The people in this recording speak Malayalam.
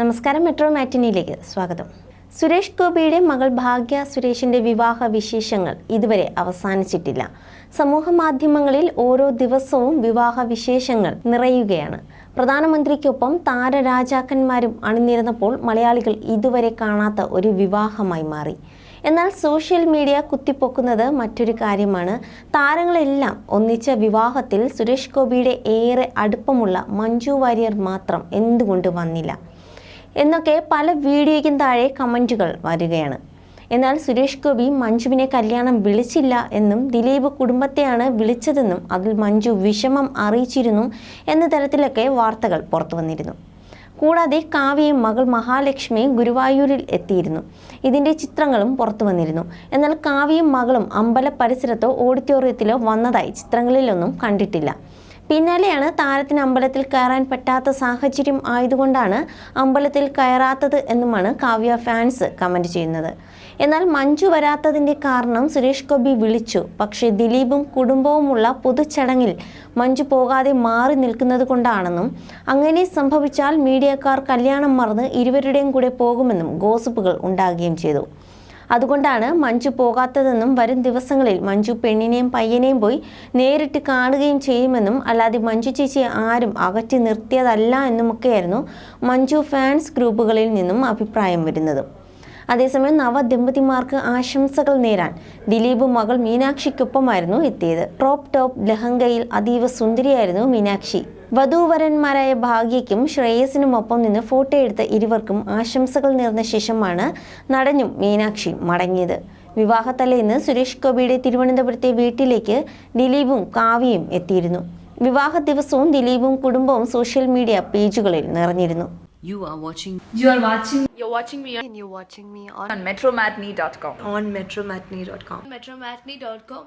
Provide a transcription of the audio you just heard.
നമസ്കാരം മെട്രോ മാറ്റിനിയിലേക്ക് സ്വാഗതം. സുരേഷ് ഗോപിയുടെ മകൾ ഭാഗ്യ സുരേഷിന്റെ വിവാഹ വിശേഷങ്ങൾ ഇതുവരെ അവസാനിച്ചിട്ടില്ല. സമൂഹ മാധ്യമങ്ങളിൽ ഓരോ ദിവസവും വിവാഹ വിശേഷങ്ങൾ നിറയുകയാണ്. പ്രധാനമന്ത്രിക്കൊപ്പം താരരാജാക്കന്മാരും അണിനിരന്നപ്പോൾ മലയാളികൾ ഇതുവരെ കാണാത്ത ഒരു വിവാഹമായി മാറി. എന്നാൽ സോഷ്യൽ മീഡിയ കുത്തിപ്പൊക്കുന്നത് മറ്റൊരു കാര്യമാണ്. താരങ്ങളെല്ലാം ഒന്നിച്ച വിവാഹത്തിൽ സുരേഷ് ഗോപിയുടെ ഏറെ അടുപ്പമുള്ള മഞ്ജു വാര്യർ മാത്രം എന്തുകൊണ്ട് വന്നില്ല? എന്നൊക്കെ പല വീഡിയോയ്ക്കും താഴെ കമന്റുകൾ വരികയാണ്. എന്നാൽ സുരേഷ് ഗോപി മഞ്ജുവിനെ കല്യാണം വിളിച്ചില്ല എന്നും ദിലീപ് കുടുംബത്തെയാണ് വിളിച്ചതെന്നും അതിൽ മഞ്ജു വിഷമം അറിയിച്ചിരുന്നു എന്ന തരത്തിലൊക്കെ വാർത്തകൾ പുറത്തു വന്നിരുന്നു. കൂടാതെ കാവ്യയും മകൾ മഹാലക്ഷ്മിയും ഗുരുവായൂരിൽ എത്തിയിരുന്നു. ഇതിന്റെ ചിത്രങ്ങളും പുറത്തു വന്നിരുന്നു. എന്നാൽ കാവ്യയും മകളും അമ്പല പരിസരത്തോ ഓഡിറ്റോറിയത്തിലോ വന്നതായി ചിത്രങ്ങളിലൊന്നും കണ്ടിട്ടില്ല. പിന്നാലെയാണ് താരത്തിന് അമ്പലത്തിൽ കയറാൻ പറ്റാത്ത സാഹചര്യം ആയതുകൊണ്ടാണ് അമ്പലത്തിൽ കയറാത്തത് എന്നുമാണ് കാവ്യ ഫാൻസ് കമന്റ് ചെയ്യുന്നത്. എന്നാൽ മഞ്ജു വരാത്തതിന്റെ കാരണം സുരേഷ് ഗോപി വിളിച്ചു. പക്ഷേ ദിലീപും കുടുംബവുമുള്ള പൊതുചടങ്ങിൽ മഞ്ജു പോകാതെ മാറി നിൽക്കുന്നത് കൊണ്ടാണെന്നും അങ്ങനെ സംഭവിച്ചാൽ മീഡിയക്കാർ കല്യാണം മറന്ന് ഇരുവരുടെയും കൂടെ പോകുമെന്നും ഗോസിപ്പുകൾ ഉണ്ടാകുകയും ചെയ്തു. അതുകൊണ്ടാണ് മഞ്ജു പോകാത്തതെന്നും വരും ദിവസങ്ങളിൽ മഞ്ജു പെണ്ണിനെയും പയ്യനെയും പോയി നേരിട്ട് കാണുകയും ചെയ്യുമെന്നും അല്ലാതെ മഞ്ജു ചേച്ചിയെ ആരും അകറ്റി നിർത്തിയതല്ല എന്നുമൊക്കെയായിരുന്നു മഞ്ജു ഫാൻസ് ഗ്രൂപ്പുകളിൽ നിന്നും അഭിപ്രായം വരുന്നത്. അതേസമയം നവദമ്പതിമാർക്ക് ആശംസകൾ നേരാൻ ദിലീപ് മകൾ മീനാക്ഷിക്കൊപ്പമായിരുന്നു എത്തിയത്. ക്രോപ്പ് ടോപ്പ് ലഹങ്കയിൽ അതീവ സുന്ദരിയായിരുന്നു മീനാക്ഷി. വധൂവരന്മാരായ ഭാഗ്യയ്ക്കും ശ്രേയസിനുമൊപ്പം നിന്ന് ഫോട്ടോ എടുത്ത ഇരുവർക്കും ആശംസകൾ നേർന്ന ശേഷമാണ് നടനും മീനാക്ഷി മടങ്ങിയത് വിവാഹത്തലേന്ന് സുരേഷ് ഗോപിയുടെ തിരുവനന്തപുരത്തെ വീട്ടിലേക്ക് ദിലീപും കാവ്യയും എത്തിയിരുന്നു വിവാഹ ദിവസവും ദിലീപും കുടുംബവും സോഷ്യൽ മീഡിയ പേജുകളിൽ നിറഞ്ഞിരുന്നു You are watching You are watching You're watching me and you're watching me on, on metromatney.com. on metromatney.com. metromatney.com.